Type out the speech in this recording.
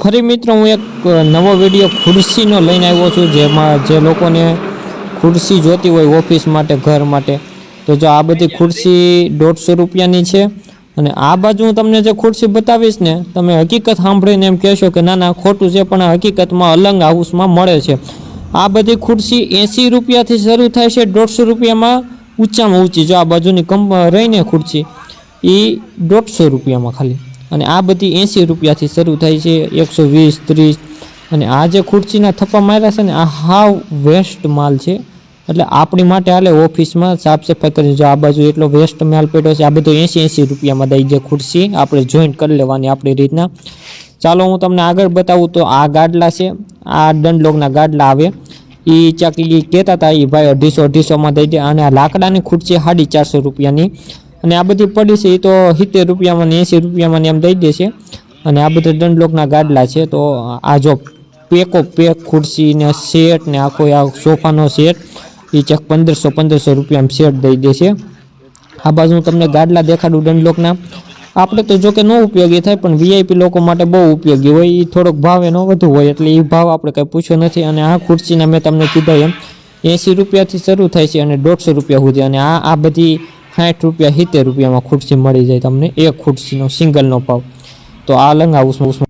ફરી મિત્રો હું એક નવો વીડિયો ખુરશીનો લઈને આવ્યો છું, જેમાં જે લોકોને ખુરશી જોતી હોય ઓફિસ માટે, ઘર માટે, તો જો આ બધી ખુરશી દોઢસો રૂપિયાની છે. અને આ બાજુ હું તમને જે ખુરશી બતાવીશ ને, તમે હકીકત સાંભળીને એમ કહેશો કે ના ના, ખોટું છે, પણ હકીકતમાં અલંગ હાઉસમાં મળે છે. આ બધી ખુરશી એંસી રૂપિયાથી શરૂ થાય છે, દોઢસો રૂપિયામાં ઊંચામાં ઊંચી, જો આ બાજુની કંપ, રહીને ખુરશી એ દોઢસો રૂપિયામાં ખાલી. અને આ બધી એંસી રૂપિયાથી શરૂ થાય છે, એકસો વીસ, ત્રીસ. અને આ જે ખુરશીના થપ્પા માર્યા છે ને, આ હાવ વેસ્ટ માલ છે. એટલે આપણી માટે હાલે ઓફિસમાં સાફ સફાઈ કરી જો આ બાજુ એટલો વેસ્ટ માલ પડ્યો છે, આ બધો એંસી એંસી રૂપિયામાં દઈ જે ખુરશી. આપણે જોઈન્ટ કરી લેવાની આપણી રીતના. ચાલો હું તમને આગળ બતાવું તો આ ગાડલા છે, આ દંડલોગના ગાડલા આવે. એ ચાકી કહેતા હતા એ ભાઈ અઢીસો અઢીસોમાં દઈ દે. અને આ લાકડાની ખુરશી સાડી ચારસો રૂપિયાની. અને આ બધી પડી છે એ તો સિત્તેર રૂપિયામાં ને એંસી રૂપિયામાં ને એમ દઈ દે છે. અને આ બધા દંડલોકના ગાડલા છે, તો આ જો પેકો પેક ખુરશી ને સેટ ને આખો આ સોફાનો સેટ એ ચેક પંદરસો પંદરસો રૂપિયામાં સેટ દઈ દે છે. આ બાજુ હું તમને ગાડલા દેખાડું દંડલોકના. આપણે તો જો કે ન ઉપયોગી થાય, પણ વીઆઈપી લોકો માટે બહુ ઉપયોગી હોય એ થોડોક ભાવ એનો વધુ હોય, એટલે એ ભાવ આપણે કંઈ પૂછ્યો નથી. અને આ ખુરશીના મેં તમને કીધા એમ, એંસી રૂપિયાથી શરૂ થાય છે અને દોઢસો રૂપિયા સુધી. અને આ આ બધી સાઠ રૂપિયા, સિત્તેર રૂપિયામાં ખુરશી મળી જાય તમને. એક ખુરશીનો, સિંગલનો ભાવ તો આ લંગ હાઉસમાં